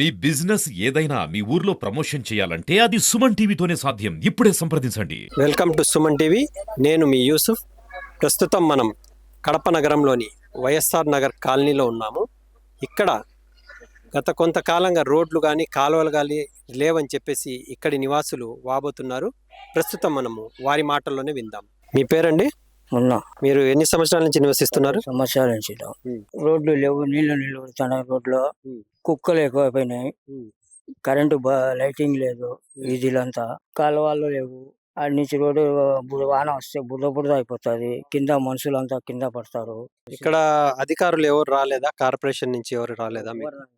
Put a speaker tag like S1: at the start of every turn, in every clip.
S1: మీ business ఏదైనా మీ ఊర్లో promotion చేయాలంటే అది సుమన్ టీవీతోనే సాధ్యం. ఇప్పుడే సంప్రదించండి.
S2: Welcome to Suman TV. నేను మీ యూసుఫ్. ప్రస్తుతం మనం కడప నగరంలోని వైఎస్ఆర్ నగర్ కాలనీలో ఉన్నాము. ఇక్కడ గత కొంతకాలంగా రోడ్లు కానీ కాలువలు కానీ లేవని చెప్పేసి ఇక్కడి నివాసులు వాబోతున్నారు. ప్రస్తుతం మనము వారి మాటల్లోనే విందాం. మీ పేరండి?
S3: ఉన్నా.
S2: మీరు ఎన్ని సంవత్సరాల నుంచి నివసిస్తున్నారు?
S3: సంవత్సరాల నుంచి. రోడ్లు లేవు నీళ్ళు నీళ్ళు పడుతున్నాయి రోడ్లో. కుక్కలు ఎక్కువైపోయినాయి. కరెంటు లైటింగ్ లేదు వీధిలంతా కాలువలు లేవు. ఆడి నుంచి రోడ్డు వాన వస్తే బురద బురద అయిపోతుంది. కింద మనుషులంతా కింద పడతారు.
S2: ఇక్కడ అధికారులు ఎవరు రాలేదా? కార్పొరేషన్ నుంచి ఎవరు రాలేదా?
S3: ఎవరు రాలేదు.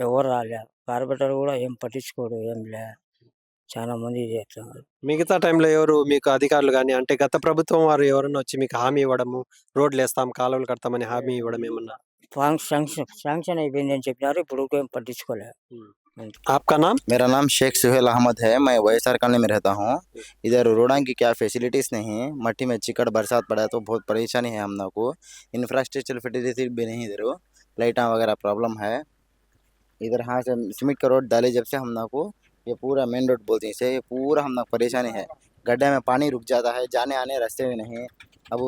S3: ఎవరు రాలే. కార్పొరేటర్ కూడా ఏం పట్టించుకోడు ఏం లే. చాలా మంది ఇది చేస్తున్నారు
S2: మిగతా టైంలో ఎవరు మీకు అధికారులు కానీ అంటే గత ప్రభుత్వం వారు ఎవరైనా వచ్చి మీకు హామీ ఇవ్వడము రోడ్లు వేస్తాం కాలువలు కడతామని హామీ ఇవ్వడం ఏమన్నా
S3: ఫాంక్- శాంక్షన్ శాంక్షన్ అయిపోయింది అని చెప్పినారు ఇప్పుడు ఏం పట్టించుకోలే
S2: आपका नाम
S4: मेरा नाम शेख सुहेल अहमद है मैं वैसार कॉलोनी में रहता हूँ इधर रोड़ा की क्या फैसिलिटीज़ नहीं है मट्टी में चिकड़ बरसात पड़ा है तो बहुत परेशानी है हम लोग को इंफ्रास्ट्रक्चर फैसिलिटी भी नहीं इधर लाइटा वगैरह प्रॉब्लम है इधर हाँ से सीमेंट का रोड डाले जब से हम लोग को ये पूरा मेन रोड बोलते हैं। इसे ये पूरा हम लोग परेशानी है। गड्ढे में पानी रुक जाता है, जाने आने रास्ते में नहीं। अब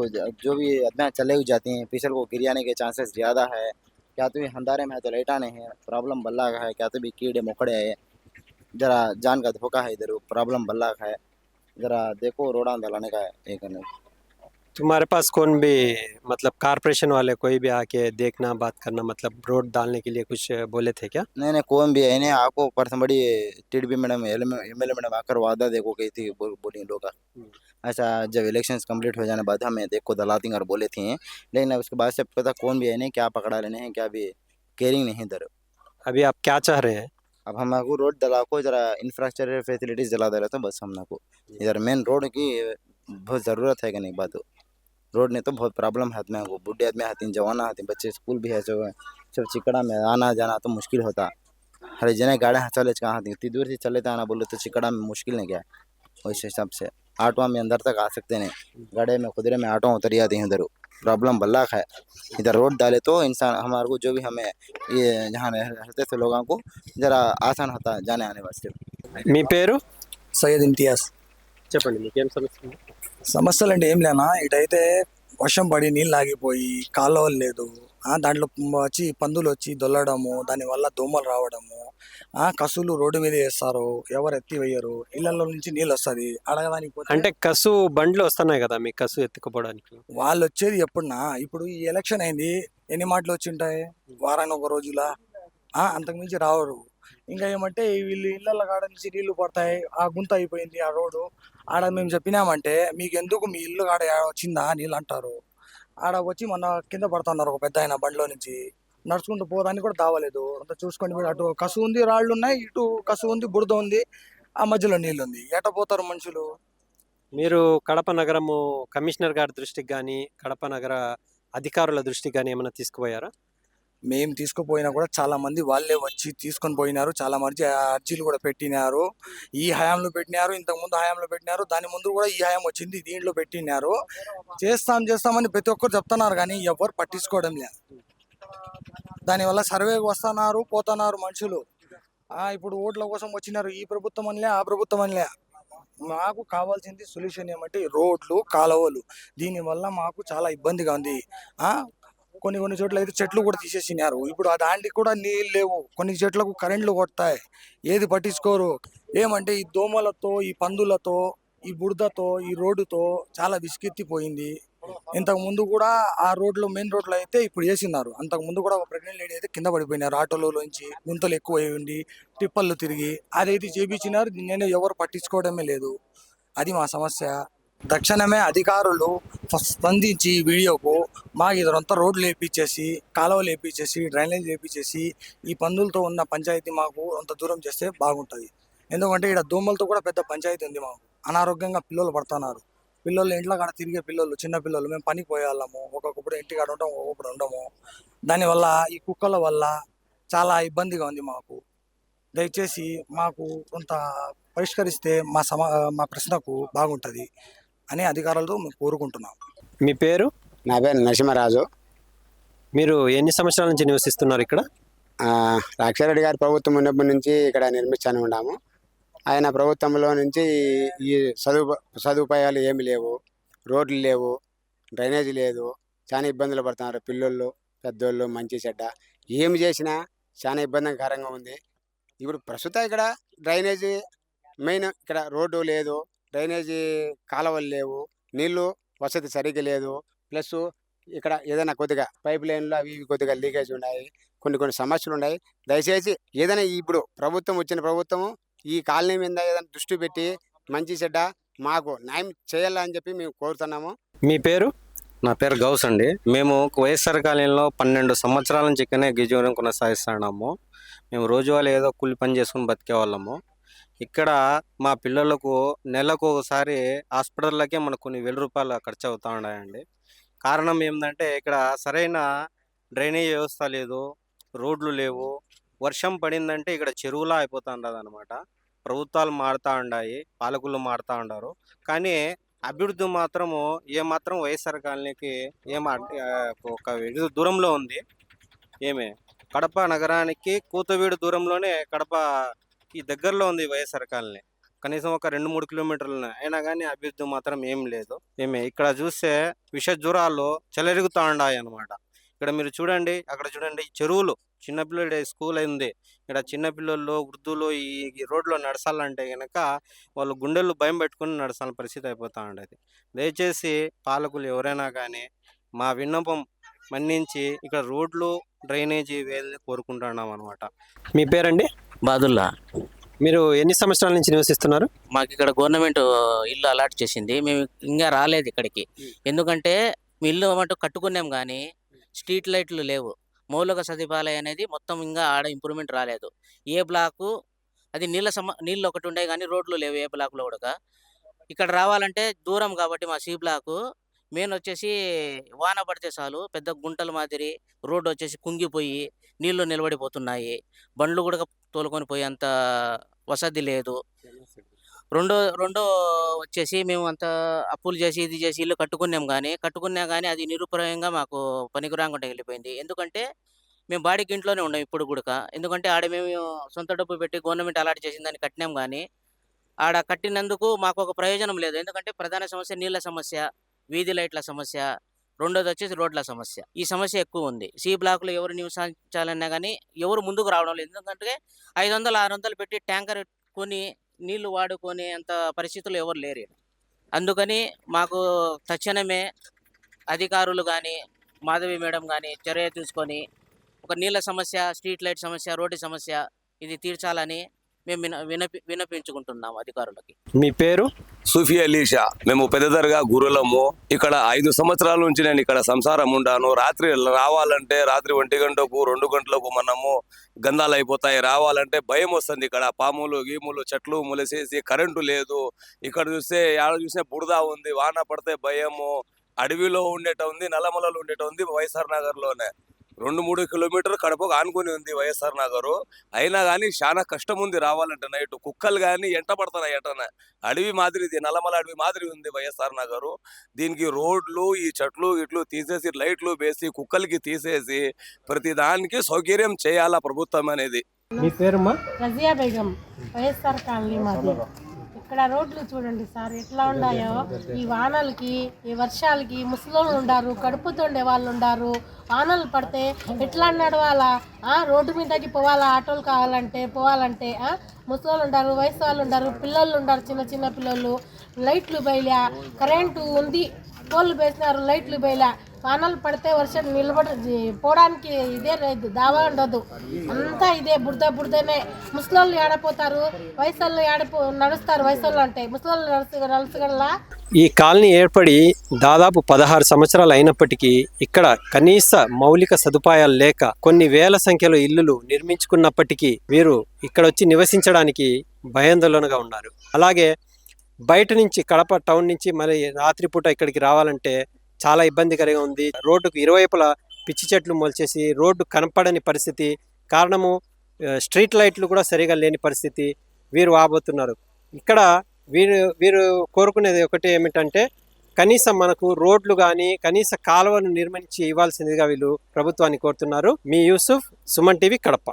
S4: जो भी आदमी चले हुए जाती हैं, फिसल को गिर जाने के चांसेस ज़्यादा है। क्या तो ये अंधारे में है तो लाइटा नहीं है। प्रॉब्लम बल्ला का है, क्या तो भी कीड़े मकड़े है। जरा जान का धोखा है इधर प्रॉब्लम बल्ला का है। जरा देखो रोड़ा दलाने का है करने
S2: तुम्हारे पास कौन भी मतलब कारपोरेशन वाले कोई भी आके देखना बात करना मतलब रोड डालने के लिए कुछ बोले थे क्या?
S4: नहीं नहीं कौन भी है नहीं आपको पर्सन बड़ी TDP madam M L madam आकर वादा देखो कही थी बोल, बोली लोग ऐसा जब इलेक्शन कंप्लीट हो जाने बाद हमें देखो दलाती और बोले थे लेकिन उसके बाद से पता कौन भी है नहीं क्या पकड़ा लेने हैं क्या भी केयरिंग नहीं इधर।
S2: अभी आप क्या चाह रहे हैं?
S4: अब हमको रोड दला को जरा इंफ्रास्ट्रक्चर फैसिलिटीज़ दिला दे रहा था बस हमको इधर मेन रोड की बहुत ज़रूरत है कि नहीं बात रोड ने तो बहुत प्रॉब्लम है आदमी को बुढ़े आदमी आते हैं जवान आते हैं बच्चे स्कूल भी है सब सब चिकड़ा में आना जाना तो मुश्किल होता हरे जने गाड़ियाँ चले कहाँ आती इतनी दूर से चले थे आना बोले तो चिकड़ा में मुश्किल नहीं क्या वैसे हिसाब से ऑटो में अंदर तक आ सकते नहीं गाड़ी में खुदरे में ऑटो उतर जाते हैं उधर प्रॉब्लम बल्लाक है इधर रोड डाले तो इंसान हमारे को जो भी हमें ये यहाँ रह- रहते थे लोगों को जरा आसान होता है जाने आने वास्ते
S2: మీ పేరు
S5: సయ్యద్ ఇంతియాజ్
S2: చెప్పండి మీకేం సమస్య ఉంది?
S5: సమస్యలు అంటే ఏం లేనా? ఇటైతే వర్షం పడి నీళ్ళు ఆగిపోయి కాలువలు లేదు. ఆ, దాంట్లో వచ్చి పందులు వచ్చి దొల్లడము దానివల్ల దోమలు రావడము ఆ కసులు రోడ్డు మీద వేస్తారు. ఎవరు ఎత్తి వేయరు. ఇళ్ళలో నుంచి నీళ్ళు వస్తుంది. అడగడానికి
S2: అంటే కసు బండ్లు వస్తున్నాయి కదా మీ కసు ఎత్తుకుపోవడానికి
S5: వాళ్ళు వచ్చేది ఎప్పుడునా? ఇప్పుడు ఈ ఎలక్షన్ అయింది. ఎన్ని మాటలు వచ్చి ఉంటాయి? వారానికి ఒక రోజులా? ఆ, అంతకుమించి రావరు. ఇంకా ఏమంటే వీళ్ళు ఇళ్ళ కాడ నుంచి నీళ్ళు పడతాయి. ఆ గుంత అయిపోయింది ఆ రోడ్డు. ఆడ మేము చెప్పినామంటే మీకు ఎందుకు మీ ఇల్లు కాడ వచ్చిందా? నీళ్ళు అంటారు. ఆడ వచ్చి మొన్న కింద పడుతున్నారు ఒక పెద్ద ఆయన బండిలో నుంచి. నడుచుకుంటూ పోదానికి కూడా దావలేదు. అంత చూసుకోండి మీరు అటు కసు ఉంది రాళ్ళు ఉన్నాయి ఇటు కసు ఉంది బురద ఉంది ఆ మధ్యలో నీళ్ళు ఉంది. ఎట పోతారు మనుషులు?
S2: మీరు కడప నగరము కమిషనర్ గారి దృష్టికి కానీ కడప నగర అధికారుల దృష్టికి కానీ ఏమైనా తీసుకుపోయారా?
S5: మేము తీసుకుపోయినా కూడా చాలా మంది వాళ్ళే వచ్చి తీసుకొని పోయినారు. చాలా మంది అర్జీలు కూడా పెట్టినారు. ఈ హయాంలో పెట్టినారు ఇంతకు ముందు హయాంలో పెట్టినారు దాని ముందు కూడా ఈ హయాం వచ్చింది దీంట్లో పెట్టినారు. చేస్తాం చేస్తామని ప్రతి ఒక్కరు చెప్తున్నారు కానీ ఎవరు పట్టించుకోవడం లేదు. దానివల్ల సర్వేకి వస్తున్నారు పోతున్నారు మనుషులు. ఆ, ఇప్పుడు ఓట్ల కోసం వచ్చినారు ఈ ప్రభుత్వం అనిలే ఆ ప్రభుత్వం అనిలే. మాకు కావాల్సింది సొల్యూషన్ ఏమంటే రోడ్లు కాలువలు. దీనివల్ల మాకు చాలా ఇబ్బందిగా ఉంది. ఆ కొన్ని కొన్ని చోట్ల అయితే చెట్లు కూడా తీసేసినారు. ఇప్పుడు ఆ దాంట్లో కూడా నీళ్ళు లేవు. కొన్ని చెట్లకు కరెంట్లు కొడతాయి. ఏది పట్టించుకోరు. ఏమంటే ఈ దోమలతో ఈ పందులతో ఈ బురదతో ఈ రోడ్డుతో చాలా విసిగెత్తిపోయింది ఇంతకు ముందు కూడా ఆ రోడ్లో మెయిన్ రోడ్లో అయితే ఇప్పుడు వేసినారు. అంతకు ముందు కూడా ఒక ప్రెగ్నెంట్ లేడీ అయితే కింద పడిపోయినారు. ఆటోలోంచి గుంతలు ఎక్కువ అయి ఉండి టిప్పర్లు తిరిగి అదైతే చేపించినారు. నేను ఎవరు పట్టించుకోవడమే లేదు. అది మా సమస్య. తక్షణమే అధికారులు స్పందించి వీడియోకు మాకు ఇదంతా రోడ్లు వేపించేసి కాలువలు వేపించేసి డ్రైనేజ్ వేపించేసి ఈ పందులతో ఉన్న పంచాయతీ మాకు అంత దూరం చేస్తే బాగుంటుంది. ఎందుకంటే ఇక్కడ దోమలతో కూడా పెద్ద పంచాయతీ ఉంది మాకు. అనారోగ్యంగా పిల్లలు పడుతున్నారు. పిల్లలు ఇంట్లో కాడ తిరిగే పిల్లలు చిన్న పిల్లలు మేము పనికి పోయేవాళ్ళము ఒక్కొక్కప్పుడు ఇంటి కాడ ఉంటాము ఒక్కొక్కప్పుడు ఉండము. దానివల్ల ఈ కుక్కల వల్ల చాలా ఇబ్బందిగా ఉంది మాకు. దయచేసి మాకు కొంత పరిష్కరిస్తే మా సమా మా ప్రశ్నకు బాగుంటుంది. అని అధికారులతో కోరుకుంటున్నాం.
S2: మీ పేరు?
S6: నా పేరు నరసింహరాజు.
S2: మీరు ఎన్ని సంవత్సరాల నుంచి నివసిస్తున్నారు ఇక్కడ?
S6: ఆ, రాక్షారెడ్డి గారి ప్రభుత్వం ఉన్నప్పటి నుంచి ఇక్కడ నిర్మించాను ఉన్నాము. ఆయన ప్రభుత్వంలో నుంచి ఈ సదుప సదుపాయాలు ఏమి లేవు. రోడ్లు లేవు డ్రైనేజీ లేదు చాలా ఇబ్బందులు పడుతున్నారు పిల్లోళ్ళు పెద్దోళ్ళు మంచి చెడ్డ. ఏమి చేసినా చాలా ఇబ్బందికరంగా ఉంది. ఇప్పుడు ప్రస్తుతం ఇక్కడ డ్రైనేజీ మెయిన్ ఇక్కడ రోడ్డు లేదు డ్రైనేజీ కాలువలు లేవు నీళ్ళు వసతి సరిగ్గా లేదు. ప్లస్ ఇక్కడ ఏదైనా కొద్దిగా పైప్ లైన్లు అవి ఇవి కొద్దిగా లీకేజ్ ఉన్నాయి కొన్ని కొన్ని సమస్యలు ఉన్నాయి. దయచేసి ఏదైనా ఇప్పుడు ప్రభుత్వం వచ్చిన ప్రభుత్వం ఈ కాలనీ మీద ఏదైనా దృష్టి పెట్టి మంచి చెడ్డ మాకు న్యాయం చేయాలని చెప్పి మేము కోరుతున్నాము.
S2: మీ పేరు?
S7: నా పేరు గౌస్ అండి. మేము వైఎస్ఆర్ కాలనీలో పన్నెండు సంవత్సరాల నుంచి ఇక్కడనే గిజీవనం కొనసాగిస్తున్నాము. మేము రోజువారీ ఏదో కూలి పని చేసుకుని బతికే వాళ్ళము. ఇక్కడ మా పిల్లలకు నెలకు ఒకసారి హాస్పిటల్లకే మనకు కొన్ని వేల రూపాయలు ఖర్చు అవుతూ ఉన్నాయండి. కారణం ఏంటంటే ఇక్కడ సరైన డ్రైనేజ్ వ్యవస్థ లేదు రోడ్లు లేవు. వర్షం పడిందంటే ఇక్కడ చెరువులా అయిపోతా ఉండదు అనమాట ప్రభుత్వాలు మారుతూ ఉన్నాయి పాలకులు మారుతూ ఉండారు కానీ అభివృద్ధి మాత్రము ఏ మాత్రం వైఎస్ఆర్ కాలనీకి ఏం ఒక దూరంలో ఉంది. ఏమే? కడప నగరానికి కూతవీడు దూరంలోనే కడప ఈ దగ్గరలో ఉంది వైఎస్ఆర్ కాలనీ. కనీసం ఒక రెండు మూడు కిలోమీటర్లు ఉన్నాయి. అయినా కానీ అభివృద్ధి మాత్రం ఏం లేదు. ఏమే ఇక్కడ చూస్తే విష జ్వరాలు చెలరుగుతా ఉన్నాయి అనమాట ఇక్కడ మీరు చూడండి అక్కడ చూడండి చెరువులు. చిన్నపిల్లడి స్కూల్ అయింది. ఇక్కడ చిన్నపిల్లలు వృద్ధులు ఈ ఈ రోడ్లో నడచాలంటే కనుక వాళ్ళు గుండెలు భయం పెట్టుకుని నడచాల్సిన పరిస్థితి అయిపోతూ ఉండేది దయచేసి పాలకులు ఎవరైనా కానీ మా విన్నపం మన్నించి ఇక్కడ రోడ్లు డ్రైనేజీ వేయాలని కోరుకుంటున్నాం అనమాట
S2: మీ పేరండి?
S8: బాదుల్లా.
S2: మీరు ఎన్ని సంవత్సరాల నుంచి నివసిస్తున్నారు?
S8: మాకు ఇక్కడ గవర్నమెంట్ ఇల్లు అలాట్ చేసింది. మేము ఇంకా రాలేదు ఇక్కడికి. ఎందుకంటే మీ ఇల్లు మటు కట్టుకున్నాం కానీ స్ట్రీట్ లైట్లు లేవు. మౌలిక సదుపాయాలు అనేది మొత్తం ఇంకా ఆడ ఇంప్రూవ్మెంట్ రాలేదు. ఏ బ్లాకు అది నీళ్ళ సమ నీళ్ళు ఒకటి ఉండే కానీ రోడ్లు లేవు ఏ బ్లాక్లో కూడా. ఇక్కడ రావాలంటే దూరం కాబట్టి మా సి బ్లాకు. మెయిన్ వచ్చేసి వాన పడితే చాలు పెద్ద గుంటల మాదిరి రోడ్డు వచ్చేసి కుంగిపోయి నీళ్ళు నిలబడిపోతున్నాయి. బండ్లు కూడా తోలుకొని పోయేంత వసతి లేదు. రెండో రెండో వచ్చేసి మేము అంత అప్పులు చేసి ఇది చేసి ఇల్లు కట్టుకున్నాం కానీ కట్టుకున్నా కానీ అది నిరుపయోగంగా మాకు పనికిరాకుండా వెళ్ళిపోయింది. ఎందుకంటే మేము బాడీకి ఇంట్లోనే ఉన్నాం ఇప్పుడు కూడా ఎందుకంటే ఆడ మేము సొంత డబ్బు పెట్టి గవర్నమెంట్ అలాట్ చేసిన దాన్ని కట్టినాం కానీ ఆడ కట్టినందుకు మాకు ఒక ప్రయోజనం లేదు. ఎందుకంటే ప్రధాన సమస్య నీళ్ళ సమస్య వీధి లైట్ల సమస్య రెండోది వచ్చేసి రోడ్ల సమస్య. ఈ సమస్య ఎక్కువ ఉంది. సి బ్లాక్లో ఎవరు నివసించాలన్నా కానీ ఎవరు ముందుకు రావడం లేదు. ఎందుకంటే ఐదు వందలు ఆరు వందలు పెట్టి ట్యాంకర్ కొని నీళ్ళు వాడుకునే అంత పరిస్థితులు ఎవరు లేరు అందుకని మాకు తక్షణమే అధికారులు కానీ మాధవి మేడం కానీ చర్య తీసుకొని ఒక నీళ్ళ సమస్య స్ట్రీట్ లైట్ సమస్య రోడ్డు సమస్య ఇది తీర్చాలని మేము విన వినపి వినపించుకుంటున్నాము అధికారులకి.
S2: మీ పేరు?
S9: సూఫీ అలీషా మేము పెద్దదరగా గురులము. ఇక్కడ ఐదు సంవత్సరాల నుంచి నేను ఇక్కడ సంసారం ఉండాను. రాత్రి రావాలంటే రాత్రి ఒంటి గంటకు రెండు గంటలకు మనము గంధాలు అయిపోతాయి. రావాలంటే భయం వస్తుంది ఇక్కడ. పాములు గీములు చెట్లు మొలసేసి కరెంటు లేదు. ఇక్కడ చూస్తే ఆడ చూస్తే బురద ఉంది వాన పడితే భయము. అడవిలో ఉండేట ఉంది నల్లమలలో ఉండేట ఉంది వైఎస్ఆర్ నగర్లోనే రెండు మూడు కిలోమీటర్ కడపకు ఆనుకొని ఉంది వైఎస్ఆర్ నగరు. అయినా కానీ చాలా కష్టం ఉంది రావాలంటే నైట్ కుక్కలు కానీ ఎంట పడుతున్నాయి ఎటన అడవి మాదిరి ఇది నల్లమల అడవి మాదిరి ఉంది వైఎస్ఆర్ నగరు. దీనికి రోడ్లు ఈ చెట్లు ఇట్లు తీసేసి లైట్లు వేసి కుక్కలకి తీసేసి ప్రతి దానికి సౌకర్యం చేయాలా ప్రభుత్వం అనేది.
S2: మీ పేరుమా
S10: రజియా బేగం వైఎస్ఆర్ కాలనీ మాది. ఇక్కడ రోడ్లు చూడండి సార్ ఎట్లా ఉన్నాయో ఈ వానలకి ఈ వర్షాలకి ముసలోళ్ళు ఉండారు కడుపుతుండే వాళ్ళు ఉండారు. వానలు పడితే ఎట్లా నడవాలా? ఆ, రోడ్డు మీదకి పోవాలా? ఆటోలు కావాలంటే పోవాలంటే ఆ, ముసలోళ్ళు ఉండారు వయసు వాళ్ళు ఉండారు పిల్లలు ఉండారు చిన్న చిన్న పిల్లలు. లైట్లు బయలా కరెంటు ఉంది పోల్లు వేసినారు లైట్లు బయలా. వానలు పడితే వర్షం నిలబడ పోవడానికి ఇదే లేదు దావా ఉండదు. అంతా ఇదే బురద బురదనే. ముసలోళ్ళు ఏడపోతారు వయసు ఏడపో నడుస్తారు వయసు అంటే. ముసలోళ్ళు నడుచు నడుచుగల
S2: ఈ కాలనీ ఏర్పడి దాదాపు పదహారు సంవత్సరాలు అయినప్పటికీ ఇక్కడ కనీస మౌలిక సదుపాయాలు లేక కొన్ని వేల సంఖ్యలో ఇల్లులు నిర్మించుకున్నప్పటికీ వీరు ఇక్కడ వచ్చి నివసించడానికి భయాందోళనగా ఉన్నారు. అలాగే బయట నుంచి కడప టౌన్ నుంచి మరి రాత్రిపూట ఇక్కడికి రావాలంటే చాలా ఇబ్బందికరంగా ఉంది. రోడ్డుకు ఇరువైపులా పిచ్చి చెట్లు మొలిచేసి రోడ్డు కనపడని పరిస్థితి కారణము స్ట్రీట్ లైట్లు కూడా సరిగా లేని పరిస్థితి వీరు వాబోతున్నారు ఇక్కడ వీరు వీరు కోరుకునేది ఒకటి ఏమిటంటే కనీసం మనకు రోడ్లు కానీ కనీస కాలువను నిర్మించి ఇవ్వాల్సిందిగా వీళ్ళు ప్రభుత్వాన్ని కోరుతున్నారు. మీ యూసుఫ్ సుమన్ టీవీ కడప.